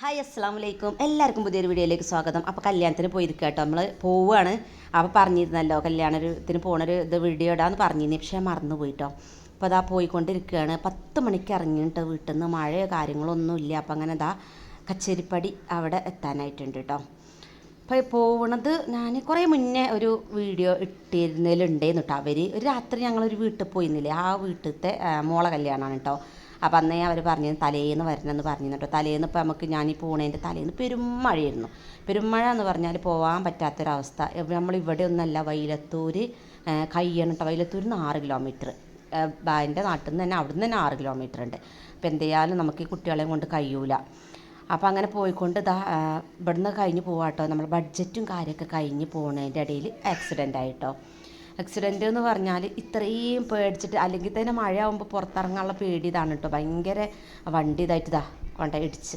Hi അസ്സാം വലൈക്കും എല്ലാവർക്കും പുതിയൊരു വീഡിയോയിലേക്ക് സ്വാഗതം. അപ്പോൾ കല്യാണത്തിന് പോയിരിക്കുക കേട്ടോ. നമ്മൾ പോവുകയാണ് അപ്പോൾ പറഞ്ഞിരുന്നല്ലോ കല്യാണത്തിന് പോണൊരു ഇത് വീഡിയോ ഇടാന്ന് പറഞ്ഞിരുന്നു. പക്ഷേ മറന്നു പോയിട്ടോ അപ്പോൾ അതാ പോയിക്കൊണ്ടിരിക്കുകയാണ് പത്ത് മണിക്ക് ഇറങ്ങിയിട്ട് വീട്ടിൽ നിന്ന് മഴയോ കാര്യങ്ങളൊന്നും ഇല്ല അപ്പോൾ അങ്ങനെ ഇതാ കച്ചേരിപ്പടി അവിടെ എത്താനായിട്ടുണ്ട് കേട്ടോ. അപ്പോൾ പോകണത് ഞാൻ കുറേ മുന്നേ ഒരു വീഡിയോ ഇട്ടിരുന്നതിലുണ്ടേന്ന് കേട്ടോ അവർ ഒരു രാത്രി ഞങ്ങളൊരു വീട്ടിൽ പോയിരുന്നില്ലേ. ആ വീട്ടിലത്തെ മോളെ കല്യാണമാണ് കേട്ടോ അപ്പോൾ അന്നേ അവർ പറഞ്ഞു തലേന്ന് വരണമെന്ന് പറഞ്ഞു കേട്ടോ തലേന്ന് ഇപ്പോൾ നമുക്ക് ഞാൻ ഈ പോണേന്റെ തലേന്ന് പെരുമഴയായിരുന്നു പെരുമഴ എന്ന് പറഞ്ഞാൽ പോകാൻ പറ്റാത്തൊരവസ്ഥ. നമ്മൾ ഇവിടെ ഒന്നല്ല വൈലത്തൂർ കയ്യണട്ടോ കേട്ടോ വൈലത്തൂരിൽ നിന്ന് ആറ് കിലോമീറ്റർ എന്റെ നാട്ടിൽ നിന്ന് തന്നെ അവിടെ നിന്ന് തന്നെ ആറ് കിലോമീറ്റർ ഉണ്ട് അപ്പോൾ എന്തായാലും നമുക്ക് ഈ കുട്ടികളെയും കൊണ്ട് കഴിയൂല. അപ്പോൾ അങ്ങനെ പോയിക്കൊണ്ട് ഇതാ ഇവിടുന്ന് കഴിഞ്ഞ് പോവാട്ടോ. നമ്മൾ ബഡ്ജറ്റും കാര്യമൊക്കെ കഴിഞ്ഞ് പോകുന്നതിന്റെ ഇടയിൽ ആക്സിഡന്റ് ആയിട്ടോ ആക്സിഡന്റ് എന്ന് പറഞ്ഞാൽ ഇത്രയും പേടിച്ചിട്ട് അല്ലെങ്കിൽ തന്നെ മഴ ആകുമ്പോൾ പുറത്തിറങ്ങാനുള്ള പേടി ഇതാണ് കേട്ടോ. ഭയങ്കര വണ്ടി ഇതായിട്ട് ഇതാ കൊണ്ട ഇടിച്ച്.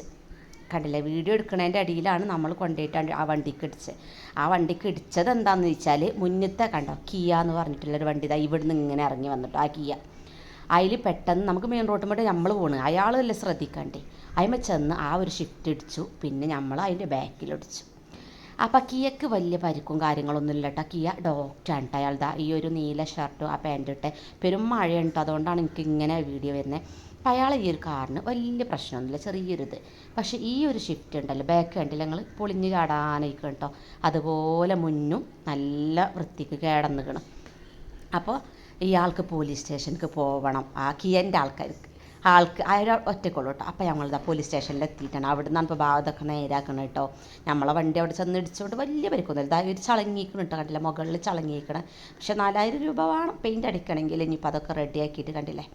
കണ്ടില്ലേ? വീഡിയോ എടുക്കുന്നതിന്റെ അടിയിലാണ് നമ്മൾ കൊണ്ടുപോയിട്ട് ആ വണ്ടിക്ക് ഇടിച്ചത് ആ വണ്ടിക്ക് ഇടിച്ചത് എന്താണെന്ന് വെച്ചാൽ മുന്നത്തെ കണ്ടോ? കിയ എന്ന് പറഞ്ഞിട്ടുള്ളൊരു വണ്ടി ഇതാ ഇവിടുന്ന് ഇങ്ങനെ ഇറങ്ങി വന്നിട്ടോ ആ കിയ. അതിൽ പെട്ടെന്ന് നമുക്ക് മെയിൻ റോഡ് മുട്ട് നമ്മൾ പോണ്. അയാളല്ലേ ശ്രദ്ധിക്കണ്ടേ? അതിമ ചെന്ന് ആ ഒരു ഷിഫ്റ്റ് ഇടിച്ചു. പിന്നെ നമ്മൾ അതിന്റെ ബാക്കിലിടിച്ചു അപ്പം കിയക്ക് വലിയ പരിക്കും കാര്യങ്ങളൊന്നും ഇല്ല കേട്ടോ കിയ ഡോക്ടറാണ് കേട്ടോ ഈ ഒരു നീല ഷർട്ടും ആ പാന്റും ഇട്ട്. പെരും മഴയുണ്ട് കേട്ടോ അതുകൊണ്ടാണ് എനിക്ക് ഇങ്ങനെ വീഡിയോ വരുന്നത് അപ്പം അയാൾ ഈ ഒരു കാറിന് വലിയ പ്രശ്നമൊന്നുമില്ല. ചെറിയൊരിത്. പക്ഷേ ഈ ഒരു ഷിഫ്റ്റ് ഉണ്ടല്ലോ. ബാക്ക് കണ്ടില്ല ഞങ്ങൾ പൊളിഞ്ഞ് ചാടാനായിരിക്കും കേട്ടോ അതുപോലെ മുന്നും നല്ല വൃത്തിക്ക് കേടന്നുകണം അപ്പോൾ ഇയാൾക്ക് പോലീസ് സ്റ്റേഷനിലേക്ക് പോകണം ആ കിയന്റെ ആൾക്കാർക്ക്. ആൾക്ക് അയാൾ ഒറ്റക്കുള്ളൂ കേട്ടോ അപ്പോൾ ഞങ്ങളിതാ പോലീസ് സ്റ്റേഷനിൽ എത്തിയിട്ടാണ്. അവിടെ നിന്നാണ് ഇപ്പോൾ ഭാഗത്തൊക്കെ നേരാക്കണം കേട്ടോ നമ്മളെ വണ്ടി അവിടെ ചെന്ന് ഇടിച്ചുകൊണ്ട് വലിയ പരിക്കൊന്നുമില്ല. ഇതാ ഒരു ചളങ്ങിയിരിക്കണം കേട്ടോ കണ്ടില്ല? മുകളിൽ ചളങ്ങിയിരിക്കണം പക്ഷേ നാലായിരം രൂപ വേണം. പെയിന്റ് അടിക്കണമെങ്കിൽ ഇനിയിപ്പോൾ അതൊക്കെ റെഡിയാക്കിയിട്ട് കണ്ടില്ലേ?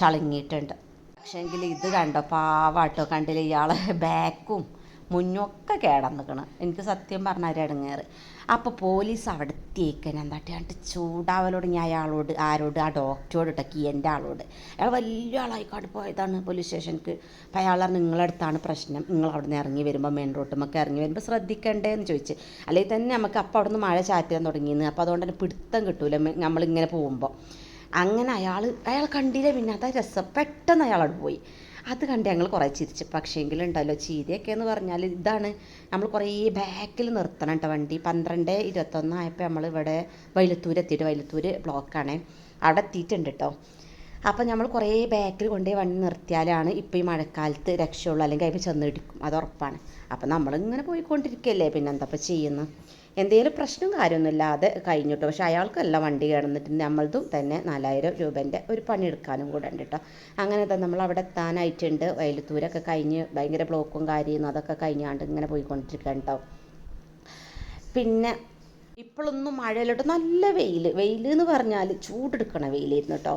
ചളങ്ങിയിട്ടുണ്ട്. പക്ഷേങ്കിൽ ഇത് കണ്ടോ? പാവാട്ടോ കണ്ടില്ലേ? ഇയാളെ ബാക്കും മുന്നൊക്കെ കേടന്നിക്കണ്. എനിക്ക് സത്യം പറഞ്ഞാൽ ഇടങ്ങേറ് അപ്പോൾ പോലീസ് അവിടെ എത്തിയേക്കാൻ ചൂടാവലോട് ഞാൻ അയാളോട് ആരോട് ആ ഡോക്ടറോട് ഇട്ടക്കി എന്റെ ആളോട്. അയാൾ വലിയ ആളായിക്കാട് പോയതാണ് പോലീസ് സ്റ്റേഷനിക്ക് അപ്പോൾ അയാൾ നിങ്ങളടുത്താണ് പ്രശ്നം. നിങ്ങൾ അവിടെ നിന്ന് ഇറങ്ങി വരുമ്പോൾ മെയിൻ റോട്ടുമൊക്കെ ഇറങ്ങി വരുമ്പോൾ ശ്രദ്ധിക്കണ്ടേ? എന്ന് ചോദിച്ച്. അല്ലെങ്കിൽ തന്നെ നമുക്ക് അപ്പോൾ അവിടെ നിന്ന് മഴ ചാറ്റാൻ തുടങ്ങിയെന്ന് അപ്പോൾ അതുകൊണ്ട് തന്നെ പിടുത്തം കിട്ടൂല നമ്മളിങ്ങനെ പോകുമ്പോൾ അങ്ങനെ അയാൾ അയാൾ കണ്ടില്ല പിന്നെ. അതാ രസം. പെട്ടെന്ന് അയാളോട് പോയി. അത് കണ്ട് ഞങ്ങൾ കുറേ ചിരിച്ചു. പക്ഷേങ്കിലും ഉണ്ടല്ലോ ചീരയൊക്കെ എന്ന് പറഞ്ഞാൽ ഇതാണ്. നമ്മൾ കുറേ ബാക്കിൽ നിർത്തണം കേട്ടോ വണ്ടി. പന്ത്രണ്ട് ഇരുപത്തൊന്നായപ്പോൾ നമ്മൾ ഇവിടെ വൈലത്തൂർ എത്തിയിട്ട് വൈലത്തൂർ ബ്ലോക്കാണ് അവിടെ എത്തിയിട്ടുണ്ട് കേട്ടോ അപ്പം നമ്മൾ കുറേ ബാക്കിൽ കൊണ്ടുപോയി വണ്ടി നിർത്തിയാലാണ് ഇപ്പോൾ ഈ മഴക്കാലത്ത് രക്ഷയുള്ളൂ അല്ലെങ്കിൽ അതിൽ ചെന്ന് ഇടിക്കും. അത് ഉറപ്പാണ്. അപ്പം നമ്മളിങ്ങനെ പോയിക്കൊണ്ടിരിക്കുകയല്ലേ പിന്നെ എന്താ ഇപ്പം ചെയ്യുന്നത് എന്തെങ്കിലും പ്രശ്നം കാര്യമൊന്നുമില്ലാതെ കഴിഞ്ഞിട്ടോ? പക്ഷെ അയാൾക്കല്ല വണ്ടി കിടന്നിട്ട് നമ്മളതും തന്നെ നാലായിരം രൂപേന്റെ ഒരു പണിയെടുക്കാനും കൂടെ ഉണ്ട് കേട്ടോ അങ്ങനെ തന്നെ നമ്മൾ അവിടെ എത്താനായിട്ടുണ്ട്. വയലത്തൂരൊക്കെ കഴിഞ്ഞ് ഭയങ്കര ബ്ലോക്കും കാര്യമൊന്നും അതൊക്കെ കഴിഞ്ഞാണ്ട് ഇങ്ങനെ പോയിക്കൊണ്ടിരിക്കുകയാണ് കേട്ടോ പിന്നെ ഇപ്പോഴൊന്നും മഴയിലോട്ട് നല്ല വെയിൽ വെയിൽ എന്ന് പറഞ്ഞാൽ ചൂടെടുക്കണ വെയിലായിരുന്നു കേട്ടോ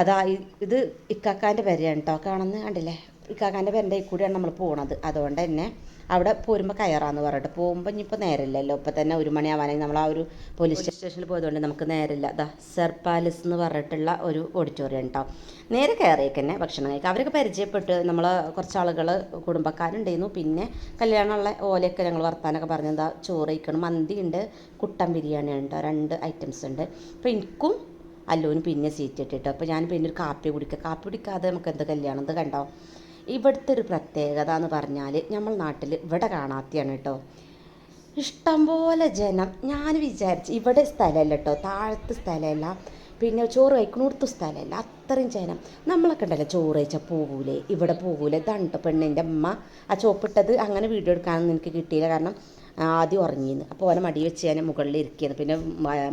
അതാ ഇത് ഇക്കാക്കാന്റെ പെരയാണ് കേട്ടോ കാണുന്നത് കണ്ടില്ലേ? ഇക്കാക്കാന്റെ പെരന്റെ കൂടിയാണ് നമ്മൾ പോണത്. അതുകൊണ്ട് തന്നെ അവിടെ പോരുമ്പോൾ കയറാന്ന് പറഞ്ഞിട്ട്. പോകുമ്പോൾ ഇനിയിപ്പോൾ നേരമില്ലല്ലോ. ഇപ്പം തന്നെ ഒരു മണിയാവാനായി. നമ്മൾ ആ ഒരു പോലീസ് സ്റ്റേഷനിൽ പോയതുകൊണ്ട് നമുക്ക് നേരമില്ല. ദാ സർ പാലസ് എന്ന് പറഞ്ഞിട്ടുള്ള ഒരു ഓഡിറ്റോറിയം ഉണ്ടാവും നേരെ കയറിയേക്ക് തന്നെ ഭക്ഷണം കഴിക്കുക അവരൊക്കെ പരിചയപ്പെട്ട് നമ്മൾ കുറച്ച് ആളുകൾ കുടുംബക്കാരുണ്ടായിരുന്നു. പിന്നെ കല്യാണമുള്ള ഓലയൊക്കെ ഞങ്ങൾ വർത്താനൊക്കെ പറഞ്ഞു എന്താ ചോറ് കഴിക്കണം. മന്തി ഉണ്ട് കുട്ടൻ ബിരിയാണി ഉണ്ട് രണ്ട് ഐറ്റംസ് ഉണ്ട്. അപ്പോൾ എനിക്കും അല്ലുവിന് പിന്നെ സീറ്റ് ഇട്ടിട്ട് അപ്പോൾ ഞാൻ പിന്നെ ഒരു കാപ്പി കുടിക്കുക കാപ്പി കുടിക്കാതെ നമുക്ക് എന്ത് കല്യാണം? ഇത് കണ്ടോ? ഇവിടുത്തെ ഒരു പ്രത്യേകത എന്ന് പറഞ്ഞാൽ നമ്മൾ നാട്ടിൽ ഇവിടെ കാണാത്തയാണ് കേട്ടോ. ഇഷ്ടംപോലെ ജനം. ഞാൻ വിചാരിച്ചു ഇവിടെ സ്ഥലമല്ല കേട്ടോ. താഴത്തെ സ്ഥലമല്ല പിന്നെ ചോറ് കഴിക്കണോടത്ത് സ്ഥലമല്ല അത്രയും ജനം. നമ്മളൊക്കെ ഉണ്ടല്ലോ ചോറ് കഴിച്ചാൽ പോകൂലേ ഇവിടെ പോകൂലേ ദണ്ട പെണ്ണിന്റെ അമ്മ ആ ചോപ്പിട്ടത് അങ്ങനെ വീഡിയോ എടുക്കാനൊന്നും എനിക്ക് കിട്ടിയില്ല. കാരണം ആദ്യം ഉറങ്ങിയിരുന്നു അപ്പോൾ ഓനെ മടി വെച്ച് ഞാൻ മുകളിൽ ഇരിക്കുന്നത് പിന്നെ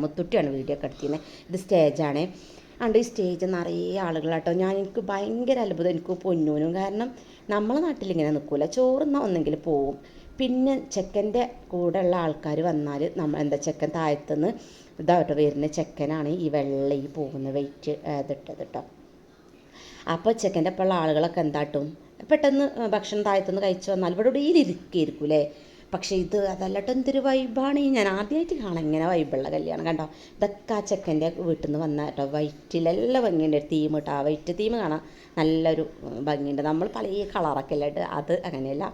മുത്തുട്ടിയാണ് വീഡിയോ ഒക്കെ എടുത്തിരുന്നത് ഇത് സ്റ്റേജാണ് അതുകൊണ്ട് ഈ സ്റ്റേജ് നിറയെ ആളുകളാട്ടോ. ഞാൻ എനിക്ക് ഭയങ്കര അത്ഭുതം. എനിക്ക് പൊന്നൂനും കാരണം നമ്മളെ നാട്ടിൽ ഇങ്ങനെ നിൽക്കില്ല ചോറുന്ന ഒന്നെങ്കിൽ പോവും. പിന്നെ ചെക്കന്റെ കൂടെ ഉള്ള ആൾക്കാർ വന്നാൽ നമ്മൾ എന്താ ചെക്കൻ താഴത്തുനിന്ന് ഇതായിട്ട് വരുന്ന ചെക്കനാണ് ഈ വെള്ള ഈ പോകുന്ന വെയിറ്റ് ഇതിട്ടത് കേട്ടോ. അപ്പോൾ ചെക്കന്റെ ഒപ്പമുള്ള ആളുകളൊക്കെ എന്താട്ടും? പെട്ടെന്ന് ഭക്ഷണം താഴത്തുനിന്ന് കഴിച്ചു വന്നാൽ ഇവിടെ ഇവിടെ ഇരിക്കുകയായിരിക്കും അല്ലേ പക്ഷേ ഇത് അതല്ലട്ടോ എന്തൊരു വൈബാണ് ഞാൻ ആദ്യമായിട്ട് കാണാം ഇങ്ങനെ വൈബുള്ള കല്യാണം കണ്ടോ? ഇതൊക്കെ ആ ചെക്കന്റെ വീട്ടിൽ നിന്ന് വന്ന കേട്ടോ. വൈറ്റിലെല്ലാം ഭംഗിയുണ്ട്. തീം കേട്ടോ ആ വൈറ്റ് തീം കാണാം നല്ലൊരു ഭംഗിയുണ്ട്. നമ്മൾ പല കളറൊക്കെ അല്ലേ അത് അങ്ങനെയല്ല.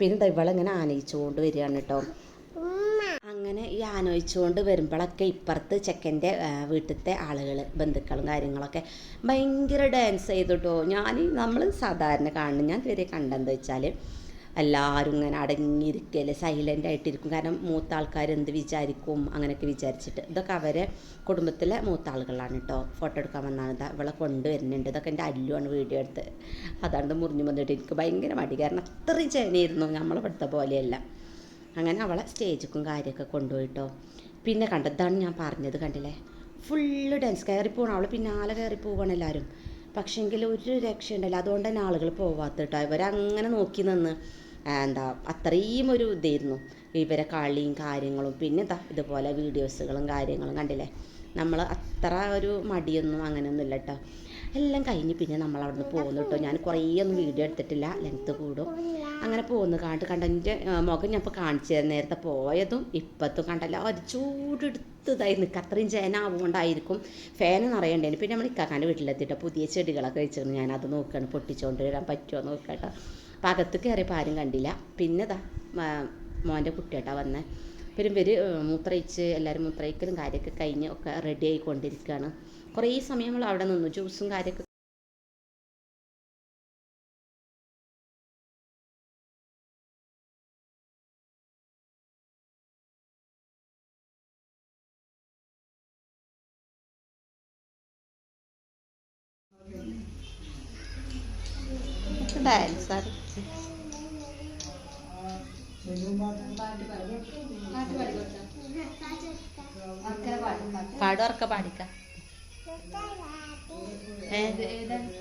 പിന്നെ ഇവളിങ്ങനെ ആനയിച്ചുകൊണ്ട് വരികയാണ് കേട്ടോ. അങ്ങനെ ഈ ആലോചിച്ചുകൊണ്ട് വരുമ്പോഴൊക്കെ ഇപ്പുറത്ത് ചെക്കന്റെ വീട്ടിലത്തെ ആളുകൾ ബന്ധുക്കളും കാര്യങ്ങളൊക്കെ ഭയങ്കര ഡാൻസ് ചെയ്തിട്ടോ ഞാൻ നമ്മൾ സാധാരണ കാണുന്നു ഞാൻ ഇതുവരെ കണ്ടെന്ന് വെച്ചാൽ എല്ലാവരും ഇങ്ങനെ അടങ്ങിയിരിക്കുകയല്ലേ സൈലന്റ് ആയിട്ടിരിക്കും. കാരണം മൂത്ത ആൾക്കാർ എന്ത് വിചാരിക്കും? അങ്ങനെയൊക്കെ വിചാരിച്ചിട്ട്. ഇതൊക്കെ അവരെ കുടുംബത്തിലെ മൂത്ത ആളുകളാണ് കേട്ടോ ഫോട്ടോ എടുക്കാൻ വന്നാണ്. ഇതാ ഇവളെ കൊണ്ടുവരുന്നുണ്ട്. ഇതൊക്കെ എന്റെ അല്ലുവാണ് വീഡിയോ എടുത്ത്. അതാണ് മുറിഞ്ഞു വന്നിട്ട് എനിക്ക് ഭയങ്കര മടി. കാരണം അത്രയും ചേനയായിരുന്നു നമ്മളിവിടുത്തെ പോലെയല്ല. അങ്ങനെ അവളെ സ്റ്റേജിക്കും കാര്യമൊക്കെ കൊണ്ടുപോയിട്ടോ പിന്നെ കണ്ടതാണ് ഞാൻ പറഞ്ഞത് കണ്ടില്ലേ? ഫുള്ള് ഡാൻസ് കയറി പോകണം അവൾ പിന്നാലെ കയറി പോവാണ് എല്ലാവരും പക്ഷേങ്കിൽ ഒരു രക്ഷയുണ്ടല്ലോ. അതുകൊണ്ട് തന്നെ ആളുകൾ പോവാത്ത കേട്ടോ ഇവരങ്ങനെ നോക്കി നിന്ന് എന്താ അത്രയും ഒരു ഇതായിരുന്നു. ഇവരെ കളിയും കാര്യങ്ങളും പിന്നെ എന്താ ഇതുപോലെ വീഡിയോസുകളും കാര്യങ്ങളും കണ്ടില്ലേ? നമ്മൾ അത്ര ഒരു മടിയൊന്നും അങ്ങനെയൊന്നും ഇല്ല കേട്ടോ എല്ലാം കഴിഞ്ഞ് പിന്നെ നമ്മൾ അവിടെ നിന്ന് പോകുന്നു കേട്ടോ ഞാൻ കുറേ ഒന്നും വീഡിയോ എടുത്തിട്ടില്ല. ലെങ്ത്ത് കൂടും. അങ്ങനെ പോകുന്നു കണ്ട് കണ്ട എന്റെ മുഖം ഞാൻ ഇപ്പോൾ കാണിച്ചു തരാം. നേരത്തെ പോയതും ഇപ്പത്തും കണ്ടല്ല. ഒരു ചൂടെടുത്തതായി നിൽക്കുക അത്രയും ജനാവുകൊണ്ടായിരിക്കും ഫാൻ നിറയണ്ടേന്. പിന്നെ നമ്മൾ ഇക്കാക്കാന്റെ വീട്ടിലെത്തിയിട്ട് പുതിയ ചെടികളൊക്കെ വെച്ചിരുന്നു. ഞാൻ അത് നോക്കുകയാണ് പൊട്ടിച്ചുകൊണ്ട് വരാൻ പറ്റുമോ നോക്കാം കേട്ടോ അപ്പം അകത്ത് കയറിയപ്പോൾ ആരും കണ്ടില്ല. പിന്നെ ദാ മോന്റെ കുട്ടിയേട്ടാ വന്നത് പിന്നെ ഇവർ മൂത്രയിച്ച് എല്ലാവരും മൂത്രയിക്കലും കാര്യമൊക്കെ കഴിഞ്ഞ് ഒക്കെ റെഡി ആയിക്കൊണ്ടിരിക്കുകയാണ് കുറേ സമയം നമ്മൾ അവിടെ നിന്നു ജ്യൂസും കാര്യമൊക്കെ ഡാൻസ് ആണ് പാടിക്ക ഉറക്കെ പാടിക്കാം. അങ്ങനെ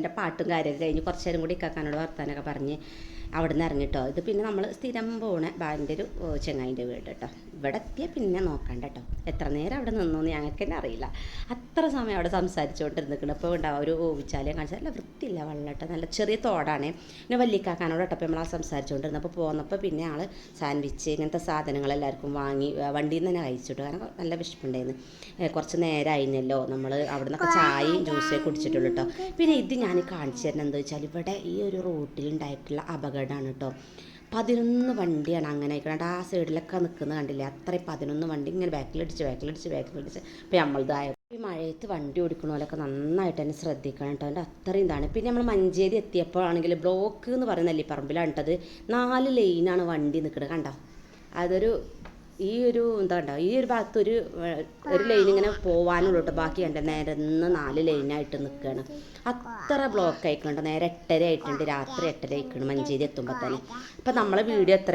ആദ്യകൂട്ടന്റെ പാട്ടും കാര്യമൊക്കെ കഴിഞ്ഞ് കുറച്ച് നേരം കൂടി ഇക്കാക്കാനോട് വർത്താനൊക്കെ പറഞ്ഞ് അവിടെ നിന്ന് ഇറങ്ങിട്ടോ. ഇത് പിന്നെ നമ്മൾ സ്ഥിരം പോണ ബാന്റെ ഒരു ചെങ്ങായിന്റെ വീട് കേട്ടോ ഇവിടെ എത്തിയാൽ പിന്നെ നോക്കണ്ട കേട്ടോ എത്ര നേരം അവിടെ നിന്നു എന്ന് ഞങ്ങൾക്ക് തന്നെ അറിയില്ല. അത്ര സമയം അവിടെ സംസാരിച്ചുകൊണ്ടിരുന്നിക്കണം ഇപ്പോൾ ഉണ്ടാവും ഒരു ഓവിച്ചാലേ കാണിച്ചാൽ നല്ല വൃത്തിയില്ല വെള്ളം കേട്ടോ നല്ല ചെറിയ തോടാണ്. പിന്നെ വല്ലിക്കാക്കാനോട് കേട്ടോ നമ്മൾ ആ സംസാരിച്ചുകൊണ്ടിരുന്നപ്പോൾ പോന്നപ്പോൾ പിന്നെ ആൾ സാൻഡ്വിച്ച് ഇങ്ങനത്തെ സാധനങ്ങൾ എല്ലാവർക്കും വാങ്ങി വണ്ടിയിൽ നിന്ന് തന്നെ കഴിച്ചിട്ടു. കാരണം നല്ല വിശപ്പുണ്ടായിരുന്നു. കുറച്ച് കുറച്ച് നേരമായിരുന്നല്ലോ നമ്മൾ അവിടെ നിന്നൊക്കെ ചായയും ജ്യൂസും കുടിച്ചിട്ടുള്ളൂ കേട്ടോ പിന്നെ ഇത് ഞാൻ കാണിച്ചു തരുന്നത് എന്താ വെച്ചാൽ ഇവിടെ ഈ ഒരു റോട്ടിൽ ഉണ്ടായിട്ടുള്ള അപകടമാണ് കേട്ടോ. പതിനൊന്ന് വണ്ടിയാണ് അങ്ങനെ ആയിക്കണത്. ആ സൈഡിലൊക്കെ നിൽക്കുന്നത് കണ്ടില്ലേ? അത്രയും പതിനൊന്ന് വണ്ടി ഇങ്ങനെ ബാക്കിലടിച്ച് ബാക്കിലടിച്ച് ബാക്കിലടിച്ച്. ഇപ്പം നമ്മളതായ ഈ മഴയത്ത് വണ്ടി ഓടിക്കണോലൊക്കെ നന്നായിട്ട് തന്നെ ശ്രദ്ധിക്കണം കേട്ടോ. അതിന്റെ അത്രയും ഇതാണ്. പിന്നെ നമ്മൾ മഞ്ചേരി എത്തിയപ്പോഴാണെങ്കിൽ ബ്ലോക്ക് എന്ന് പറയുന്ന നെല്ലിപ്പറമ്പിലാണ് കേട്ടത് നാല് ലൈനാണ് വണ്ടി നിൽക്കുന്നത് കണ്ടോ? അതൊരു ഈ ഒരു എന്താ കണ്ടോ ഈ ഒരു ഭാഗത്ത് ഒരു ഒരു ലൈൻ ഇങ്ങനെ പോവാനുള്ളൂ കേട്ടോ ബാക്കി നേരെ ഇന്ന് നാല് ലൈനായിട്ട് നിൽക്കുകയാണ് അത്ര ബ്ലോക്ക് ആയിക്കുന്നുണ്ട് നേരെ എട്ടര ആയിട്ടുണ്ട്. രാത്രി എട്ടര ആയിക്കണം. മഞ്ചേരി എത്തുമ്പോൾ തന്നെ അപ്പം നമ്മളെ വീഡിയോ എത്ര